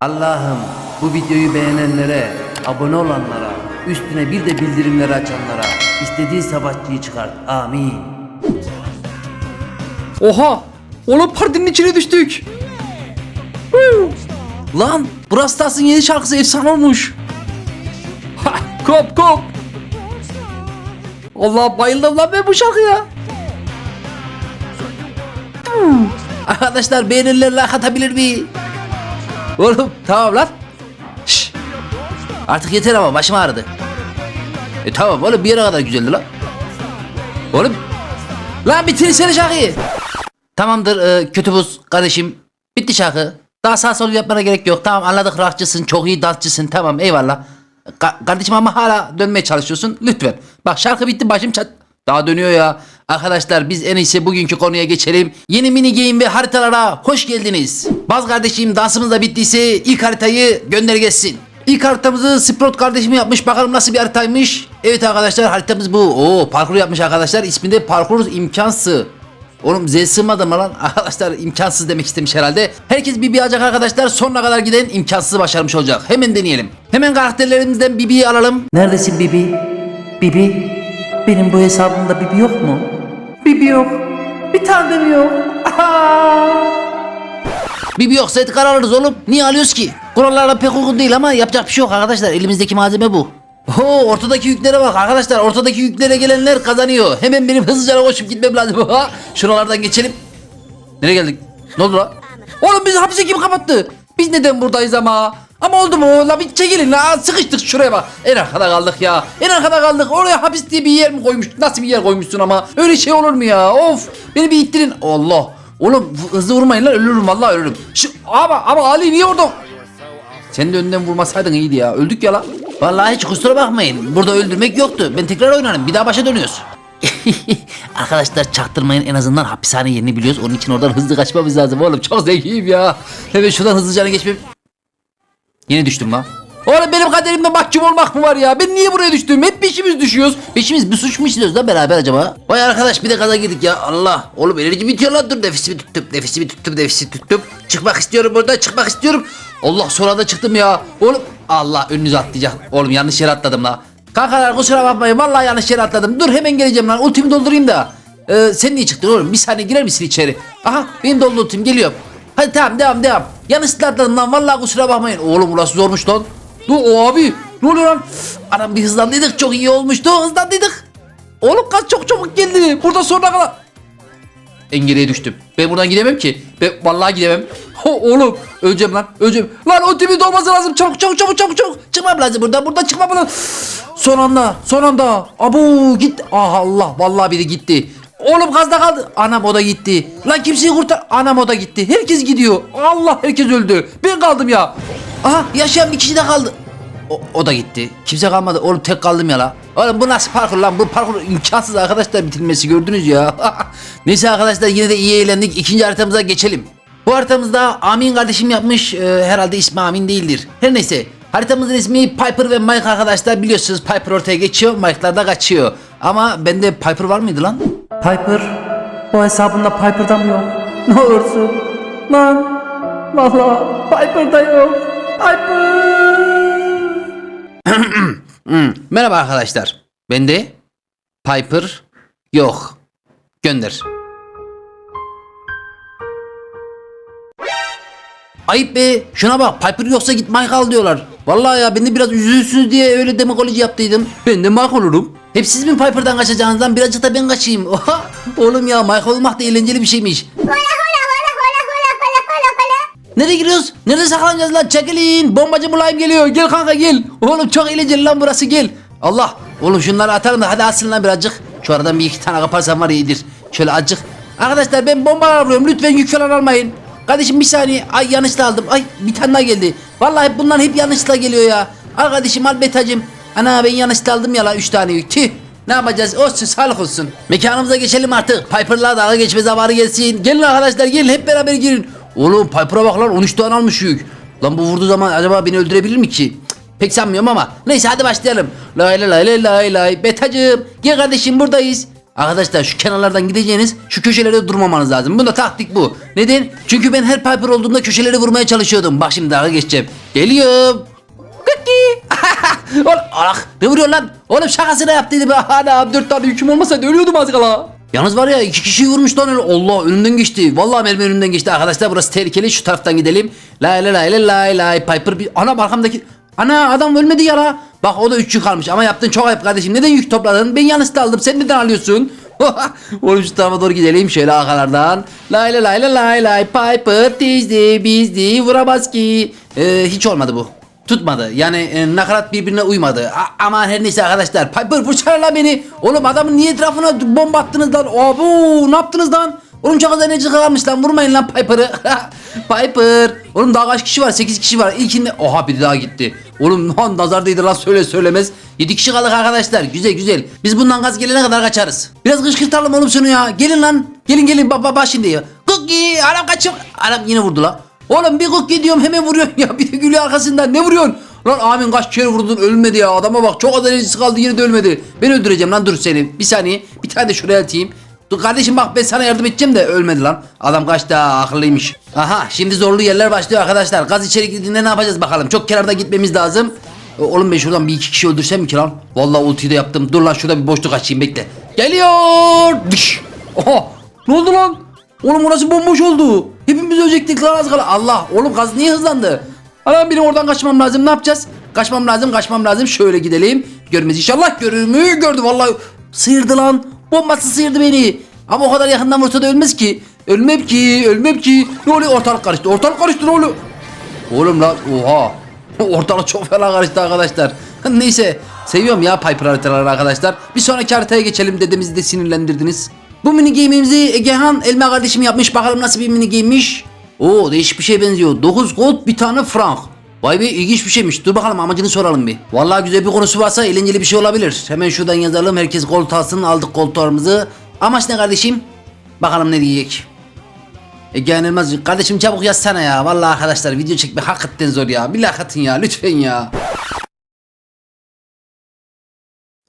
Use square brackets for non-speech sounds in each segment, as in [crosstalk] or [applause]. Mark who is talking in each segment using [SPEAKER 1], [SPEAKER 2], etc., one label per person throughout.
[SPEAKER 1] Allah'ım bu videoyu beğenenlere, abone olanlara, üstüne bir de bildirimleri açanlara istediği savaşçıyı çıkart. Amin.
[SPEAKER 2] Oha! Oğlum partinin içine düştük. Lan Brawl Stars'ın yeni şarkısı efsane olmuş. Ha, kop kop. Allah bayıldım lan ben bu şarkıya. Arkadaşlar beğenirler like atabilir mi? Oğlum tamam lan. Şş. Artık yeter ama başım ağrıdı. E tamam oğlum bir yere kadar güzeldi lan. Oğlum. Lan bitirsene şarkıyı. Tamamdır e, kötü buz kardeşim. Bitti şarkı. Daha sağ sol yapmana gerek yok. Tamam anladık rockçısın. Çok iyi dansçısın. Tamam eyvallah. Ka- kardeşim ama hala dönmeye çalışıyorsun. Lütfen. Bak şarkı bitti başım çat. Daha dönüyor ya. Arkadaşlar biz en iyisi bugünkü konuya geçelim. Yeni mini game ve haritalara hoş geldiniz. Baz kardeşim dansımız da bittiyse ilk haritayı gönder geçsin. İlk haritamızı Sprot kardeşim yapmış. Bakalım nasıl bir haritaymış. Evet arkadaşlar haritamız bu. Oo parkur yapmış arkadaşlar. İsminde parkur imkansız. Oğlum Z sığmadı mı lan? [laughs] Arkadaşlar imkansız demek istemiş herhalde. Herkes Bibi alacak arkadaşlar. Sonuna kadar giden imkansızı başarmış olacak. Hemen deneyelim. Hemen karakterlerimizden Bibi'yi alalım.
[SPEAKER 1] Neredesin Bibi? Bibi? Benim bu hesabımda Bibi yok mu? Bibi yok. Bir tanem yok.
[SPEAKER 2] Bibi yoksa etikar alırız oğlum. Niye alıyoruz ki? Kurallarla pek uygun değil ama yapacak bir şey yok arkadaşlar. Elimizdeki malzeme bu. Oo ortadaki yüklere bak arkadaşlar. Ortadaki yüklere gelenler kazanıyor. Hemen benim hızlıca koşup gitmem lazım. Şuralardan geçelim. Nereye geldik? Ne oldu lan? Oğlum bizi hapise kim kapattı? Biz neden buradayız ama? Ama oldu mu? La bir çekilin la sıkıştık şuraya bak. En arkada kaldık ya. En arkada kaldık. Oraya hapis diye bir yer mi koymuş? Nasıl bir yer koymuşsun ama? Öyle şey olur mu ya? Of. Beni bir ittirin. Allah. Oğlum hızlı vurmayın lan ölürüm vallahi ölürüm. Şu, ama ama Ali niye orada? Sen de önden vurmasaydın iyiydi ya. Öldük ya lan. Vallahi hiç kusura bakmayın. Burada öldürmek yoktu. Ben tekrar oynarım. Bir daha başa dönüyoruz. [laughs] Arkadaşlar çaktırmayın en azından hapishane yerini biliyoruz. Onun için oradan hızlı kaçmamız lazım oğlum. Çok zekiyim ya. Hemen şuradan hızlıca geçmem. Yine düştüm lan. Oğlum benim kaderimde mahkum olmak mı var ya? Ben niye buraya düştüm? Hep peşimiz düşüyoruz. Peşimiz bir suç mu işliyoruz da beraber acaba? Vay arkadaş bir de gaza girdik ya. Allah. Oğlum enerji bitiyor lan dur. Nefesimi tuttum. Nefesimi tuttum. Nefesimi tuttum. Çıkmak istiyorum burada. Çıkmak istiyorum. Allah sonra da çıktım ya. Oğlum. Allah önünüze atlayacak. Oğlum yanlış yere atladım la. Kankalar kusura bakmayın. Vallahi yanlış yere atladım. Dur hemen geleceğim lan. Ultimi doldurayım da. Ee, sen niye çıktın oğlum? Bir saniye girer misin içeri? Aha benim doldu ultim geliyorum. Hadi tamam devam devam. Yanlışlıkla atladım lan. Vallahi kusura bakmayın. Oğlum burası zormuş lan. Dur o abi. Ne oluyor lan? Anam bir hızlandıydık. Çok iyi olmuştu. Hızlandıydık. Oğlum kaç çok çabuk geldi. Burada sonuna kadar. En geriye düştüm. Ben buradan gidemem ki. Ben vallahi gidemem. Ho, [laughs] oğlum öleceğim lan. Öleceğim. Lan o tipi dolması lazım. Çabuk çabuk çabuk çabuk çabuk. Çıkmam lazım buradan. Buradan çıkmam lazım. Son anda. Son anda. Abu git. Ah Allah. Vallahi biri gitti. Oğlum gazda kaldı. Anam o da gitti. Lan kimseyi kurtar. Anam o da gitti. Herkes gidiyor. Allah herkes öldü. Ben kaldım ya. Aha yaşayan bir kişi de kaldı. O, o da gitti. Kimse kalmadı. Oğlum tek kaldım ya la. Oğlum bu nasıl parkur lan? Bu parkur imkansız arkadaşlar bitirmesi gördünüz ya. [laughs] Neyse arkadaşlar yine de iyi eğlendik. İkinci haritamıza geçelim. Bu haritamızda Amin kardeşim yapmış. Ee, herhalde ismi Amin değildir. Her neyse. Haritamızın ismi Piper ve Mike arkadaşlar. Biliyorsunuz Piper ortaya geçiyor. Mike'lar da kaçıyor. Ama bende Piper var mıydı lan?
[SPEAKER 1] Piper. Bu hesabında Piper'da mı yok? [laughs] Ne olursun. Lan. Vallahi Piper'da yok. Piper. [clears throat]
[SPEAKER 2] Merhaba arkadaşlar. Bende Piper yok. Gönder. Ayıp be. Şuna bak. Piper yoksa git Mike al diyorlar. Vallahi ya ben de biraz üzülürsünüz diye öyle demagoloji yaptıydım. Ben de Mike olurum. Hep siz mi Piper'dan kaçacağınızdan birazcık da ben kaçayım. [laughs] Oha! Oğlum ya Mike olmak da eğlenceli bir şeymiş. Nereye giriyoruz? Nerede saklanacağız lan? Çekilin. Bombacı bulayım geliyor. Gel kanka gel. Oğlum çok eğlenceli lan burası gel. Allah. Oğlum şunları atalım da hadi asın lan birazcık. Şu aradan bir iki tane kaparsam var iyidir. Şöyle azıcık. Arkadaşlar ben bombalar vuruyorum. Lütfen yük falan almayın. Kardeşim bir saniye. Ay yanlışla aldım. Ay bir tane daha geldi. Vallahi bunlar hep yanlışla geliyor ya. Al kardeşim al betacım. Ana ben yanlışla aldım ya la 3 tane. Tüh. Ne yapacağız? Olsun sağlık olsun. Mekanımıza geçelim artık. Piper'la dalga geçme zamanı gelsin. Gelin arkadaşlar gelin hep beraber girin. Oğlum Piper'a bak lan 13 tane almış yük. Lan bu vurduğu zaman acaba beni öldürebilir mi ki? Pek sanmıyorum ama. Neyse hadi başlayalım. Lay lay lay lay lay. Betacım gel kardeşim buradayız. Arkadaşlar şu kenarlardan gideceğiniz şu köşelerde durmamanız lazım. Bunda taktik bu. Neden? Çünkü ben her Piper olduğumda köşeleri vurmaya çalışıyordum. Bak şimdi daha geçeceğim. Geliyorum. [laughs] Oğlum alak ne vuruyor lan? Oğlum şakasına yaptıydı be. Ana dört tane yüküm olmasaydı ölüyordum az kala. Yalnız var ya iki kişiyi vurmuş lan öyle. Allah önünden geçti. Vallahi benim önümden geçti arkadaşlar. Burası tehlikeli. Şu taraftan gidelim. Lay lay lay lay lay Piper bir ana arkamdaki Ana adam ölmedi ya la. Bak o da üç yük almış ama yaptın çok ayıp kardeşim. Neden yük topladın? Ben yanlış aldım. Sen neden alıyorsun? [laughs] Oğlum şu tarafa doğru gidelim şöyle arkalardan. Lay lay lay lay lay lay Piper dizdi bizdi vuramaz ki. Ee, hiç olmadı bu. Tutmadı. Yani e, nakarat birbirine uymadı. A- aman her neyse arkadaşlar. Piper fırçalar la beni. Oğlum adamın niye etrafına bomba attınız lan? Abo ne yaptınız lan? Oğlum çok az enerji kalmış lan. Vurmayın lan Piper'ı. [laughs] Piper. Oğlum daha kaç kişi var? 8 kişi var. İlkinde oha biri daha gitti. Oğlum [laughs] lan nazar değdi lan söyle söylemez. 7 kişi kaldık arkadaşlar. Güzel güzel. Biz bundan gaz gelene kadar kaçarız. Biraz kışkırtalım oğlum şunu ya. Gelin lan. Gelin gelin baba bak şimdi. Cookie adam kaçıyor. Adam yine vurdu la. Oğlum bir cookie diyorum hemen vuruyorsun ya. [laughs] Bir de gülüyor arkasından. Ne vuruyorsun? Lan amin kaç kere vurdun ölmedi ya. Adama bak çok az enerjisi kaldı yine de ölmedi. Ben öldüreceğim lan dur seni. Bir saniye. Bir tane de şuraya atayım. Dur kardeşim bak ben sana yardım edeceğim de ölmedi lan. Adam kaç daha akıllıymış. Aha şimdi zorlu yerler başlıyor arkadaşlar. Gaz içeri girdiğinde ne yapacağız bakalım. Çok kenarda gitmemiz lazım. O- Oğlum ben şuradan bir iki kişi öldürsem mi ki lan? Vallahi ultiyi de yaptım. Dur lan şurada bir boşluk açayım bekle. Geliyor. Dış. Oha. Ne oldu lan? Oğlum orası bomboş oldu. Hepimiz ölecektik lan az kala. Allah oğlum gaz niye hızlandı? Anam benim oradan kaçmam lazım. Ne yapacağız? Kaçmam lazım, kaçmam lazım. Şöyle gidelim. Görmez inşallah. Görür mü? Gördü vallahi. Sıyırdı lan. Bombası sıyırdı beni. Ama o kadar yakından vursa da ölmez ki. Ölmem ki, ölmem ki. Ne oluyor? Ortalık karıştı. Ortalık karıştı ne oluyor? Oğlum lan oha. [laughs] Ortalık çok fena karıştı arkadaşlar. Neyse seviyorum ya Piper haritaları arkadaşlar. Bir sonraki haritaya geçelim dedemizi de sinirlendirdiniz. Bu mini game'imizi Egehan Elma kardeşim yapmış. Bakalım nasıl bir mini game'miş. Oo değişik bir şey benziyor. 9 gold bir tane frank. Vay be ilginç bir şeymiş. Dur bakalım amacını soralım bir. Vallahi güzel bir konusu varsa eğlenceli bir şey olabilir. Hemen şuradan yazalım. Herkes gold alsın. Aldık koltuğumuzu. Amaç ne kardeşim? Bakalım ne diyecek. Egehan Elmaz kardeşim çabuk yazsana ya. Vallahi arkadaşlar video çekmek hakikaten zor ya. Bir like atın ya lütfen ya.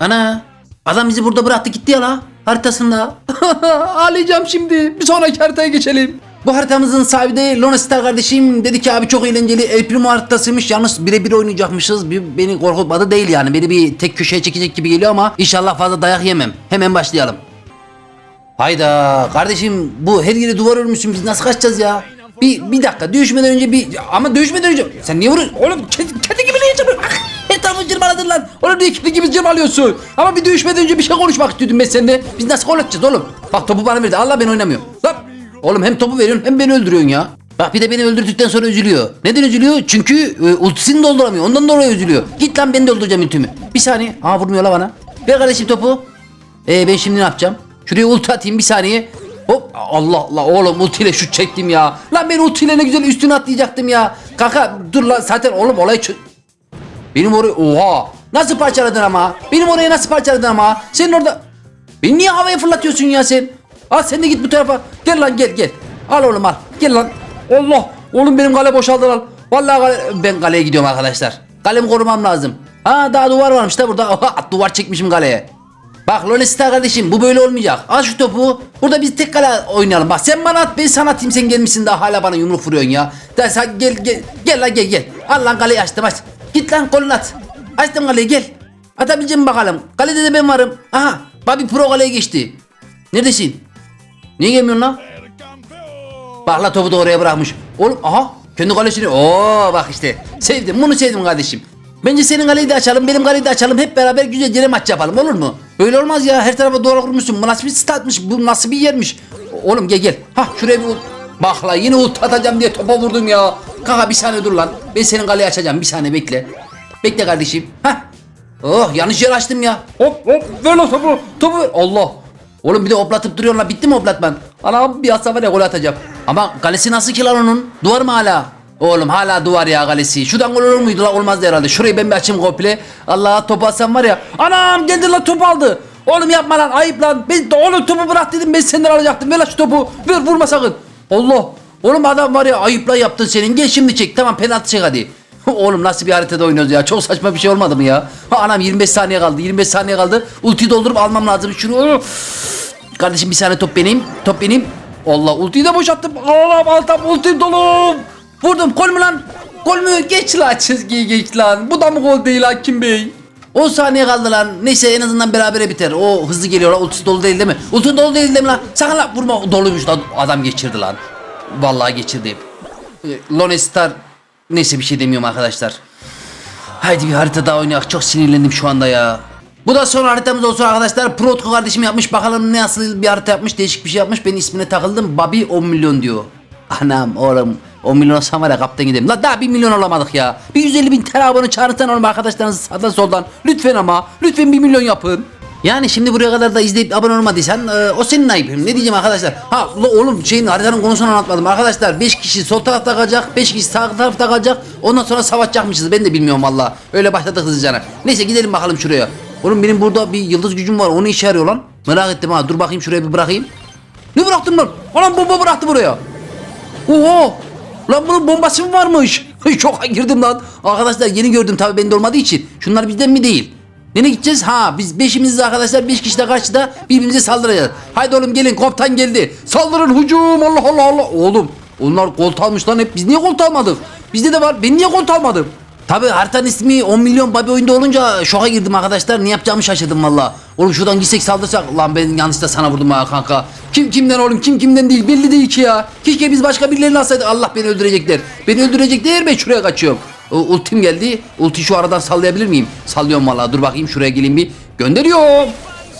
[SPEAKER 2] Ana adam bizi burada bıraktı gitti ya la haritasında. [laughs] Ağlayacağım şimdi. Bir sonraki haritaya geçelim. Bu haritamızın sahibi de Lone Star kardeşim dedi ki abi çok eğlenceli El Primo haritasıymış yalnız birebir oynayacakmışız bir, beni korkutmadı değil yani beni bir tek köşeye çekecek gibi geliyor ama inşallah fazla dayak yemem hemen başlayalım Hayda kardeşim bu her yere duvar örmüşsün biz nasıl kaçacağız ya? Bir, bir dakika dövüşmeden önce bir ama dövüşmeden önce sen niye vuruyorsun? Oğlum kedi, kedi lan. Oğlum niye kedi gibi cırmalıyorsun? Ama bir dövüşmeden önce bir şey konuşmak istiyordum ben seninle. Biz nasıl konuşacağız oğlum? Bak topu bana verdi. Allah ben oynamıyorum. Lan oğlum hem topu veriyorsun hem beni öldürüyorsun ya. Bak bir de beni öldürdükten sonra üzülüyor. Neden üzülüyor? Çünkü e, ultisini dolduramıyor. Ondan dolayı üzülüyor. Git lan ben de öldüreceğim ultimi. Bir saniye. Aa vurmuyor la bana. Ver kardeşim topu. Ee ben şimdi ne yapacağım? Şuraya ulti atayım bir saniye. Hop Allah Allah oğlum ultiyle şut çektim ya. Lan ben ultiyle ne güzel üstüne atlayacaktım ya. Kanka dur lan zaten oğlum olay çö... Benim orayı oha. Nasıl parçaladın ama? Benim orayı nasıl parçaladın ama? Senin orada... Beni niye havaya fırlatıyorsun ya sen? Al sen de git bu tarafa. Gel lan gel gel. Al oğlum al. Gel lan. Allah. Oğlum benim kale boşaldı lan. Vallahi kale... ben kaleye gidiyorum arkadaşlar. Kalemi korumam lazım. Ha daha duvar varmış da burada. [laughs] Oha, duvar çekmişim kaleye. Bak Lonestar kardeşim bu böyle olmayacak. Al şu topu. Burada biz tek kale oynayalım. Bak sen bana at ben sana atayım sen gelmişsin daha hala bana yumruk vuruyorsun ya. Sen gel gel gel lan gel gel. Al lan kaleyi açtım aç. Git lan kolunu at. Açtım kaleyi gel. Atabileceğim bakalım. Kalede de ben varım. Aha. Bobby Pro kaleye geçti. Neredesin? Niye gelmiyorsun lan? Bak la topu da oraya bırakmış. Oğlum aha kendi kalesini. Oo bak işte. Sevdim bunu sevdim kardeşim. Bence senin kaleyi de açalım benim kaleyi de açalım hep beraber güzelce maç yapalım olur mu? Böyle olmaz ya her tarafa doğru kurmuşsun. Bu nasıl bir statmış bu nasıl bir yermiş. Oğlum gel gel. Ha şuraya bir Bak la yine ult atacağım diye topa vurdum ya. Kanka bir saniye dur lan. Ben senin kaleyi açacağım bir saniye bekle. Bekle kardeşim. Ha. Oh yanlış yer açtım ya. Hop hop ver lan topu. Topu ver. Allah. Oğlum bir de oplatıp duruyorsun lan bitti mi oplatman? Anam bir atsa var ya gol atacağım. Ama kalesi nasıl ki lan onun? Duvar mı hala? Oğlum hala duvar ya kalesi. Şuradan gol olur muydu la olmazdı herhalde. Şurayı ben bir açayım komple. Allah topu atsam var ya. Anam geldi lan topu aldı. Oğlum yapma lan ayıp lan. Ben oğlum topu bırak dedim ben senden alacaktım. Ver lan şu topu. Ver vurma sakın. Allah. Oğlum adam var ya ayıpla yaptın senin. Gel şimdi çek. Tamam penaltı çek hadi. [laughs] Oğlum nasıl bir haritada oynuyoruz ya? Çok saçma bir şey olmadı mı ya? Ha, anam 25 saniye kaldı. 25 saniye kaldı. Ulti doldurup almam lazım. Şunu. Kardeşim bir saniye top benim. Top benim. Allah ultiyi de boşalttım. Allah'ım altam ulti dolu. Vurdum. Gol mü lan? Gol mü? Geç lan çizgiyi geç lan. Bu da mı gol değil Hakim Bey? 10 saniye kaldı lan. Neyse en azından berabere biter. O hızlı geliyor lan. Ultisi dolu değil değil mi? Ulti dolu değil değil mi lan? Sakın lan vurma. Doluymuş lan. Adam geçirdi lan. Vallahi geçirdi. E, Lone Star neyse bir şey demiyorum arkadaşlar. Haydi bir harita daha oynayak. Çok sinirlendim şu anda ya. Bu da son haritamız olsun arkadaşlar. Pro Utku kardeşim yapmış. Bakalım ne nasıl bir harita yapmış. Değişik bir şey yapmış. Ben ismine takıldım. Bobby 10 milyon diyor. Anam oğlum 10 milyon olsam var ya kaptan gidelim. La daha 1 milyon olamadık ya. Bir 150 bin TL abone çağırırsan oğlum arkadaşlarınızı sağdan soldan. Lütfen ama. Lütfen 1 milyon yapın. Yani şimdi buraya kadar da izleyip abone olmadıysan e, o senin ayıbın. Ne diyeceğim arkadaşlar? Ha la oğlum şeyin haritanın konusunu anlatmadım. Arkadaşlar 5 kişi sol tarafta kalacak, 5 kişi sağ tarafta kalacak. Ondan sonra savaşacakmışız. Ben de bilmiyorum valla. Öyle başladık hızlıca. Neyse gidelim bakalım şuraya. Oğlum benim burada bir yıldız gücüm var. Onu işe yarıyor lan. Merak ettim ha. Dur bakayım şuraya bir bırakayım. Ne bıraktın lan? Anam bomba bıraktı buraya. Oho! Lan bunun bombası mı varmış? [laughs] Şoka girdim lan. Arkadaşlar yeni gördüm tabii bende olmadığı için. Şunlar bizden mi değil? Nereye gideceğiz? Ha biz beşimiziz arkadaşlar. Beş kişi de karşıda birbirimize saldıracağız. Haydi oğlum gelin komutan geldi. Saldırın hücum Allah Allah Allah. Oğlum onlar kolt almış lan hep. Biz niye kolt almadık? Bizde de var. Ben niye kolt almadım? Tabi haritanın ismi 10 milyon babi oyunda olunca şoka girdim arkadaşlar. Ne yapacağımı şaşırdım valla. Oğlum şuradan gitsek saldırsak. Lan ben yanlışlıkla sana vurdum ha kanka. Kim kimden oğlum kim kimden değil belli değil ki ya. Keşke biz başka birilerini alsaydık. Allah beni öldürecekler. Beni öldürecekler ben şuraya kaçıyorum. Ultim geldi. Ulti şu aradan sallayabilir miyim? Sallıyorum valla. Dur bakayım şuraya geleyim bir. Gönderiyorum.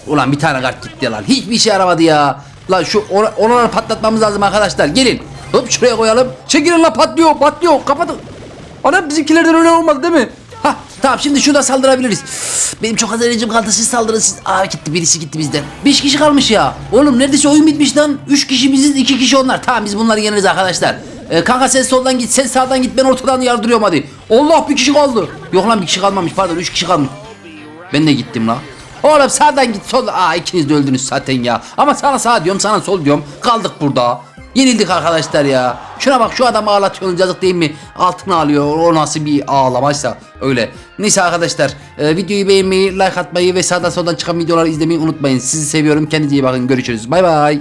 [SPEAKER 2] Ulan bir tane kart gitti lan. Hiçbir işe yaramadı ya. Lan şu or- oraları patlatmamız lazım arkadaşlar. Gelin. Hop şuraya koyalım. Çekilin lan patlıyor patlıyor. Kapatın. Ana bizimkilerden öyle olmadı değil mi? Ha tamam şimdi şurada saldırabiliriz. Benim çok az enerjim kaldı siz saldırın siz. Aa gitti birisi gitti bizden. 5 kişi kalmış ya. Oğlum neredeyse oyun bitmiş lan. 3 kişi biziz 2 kişi onlar. Tamam biz bunları yeneriz arkadaşlar. Ee, kanka sen soldan git sen sağdan git ben ortadan yardırıyorum hadi. Allah bir kişi kaldı. Yok lan bir kişi kalmamış pardon 3 kişi kalmış. Ben de gittim la. Oğlum sağdan git sol. Aa ikiniz de öldünüz zaten ya. Ama sana sağ diyorum sana sol diyorum. Kaldık burada. Yenildik arkadaşlar ya. Şuna bak şu adamı ağlatıyorsunuz yazık değil mi? Altına alıyor. O nasıl bir ağlamaysa öyle. Neyse arkadaşlar e, videoyu beğenmeyi, like atmayı ve sağdan soldan çıkan videoları izlemeyi unutmayın. Sizi seviyorum. Kendinize iyi bakın. Görüşürüz. Bay bay.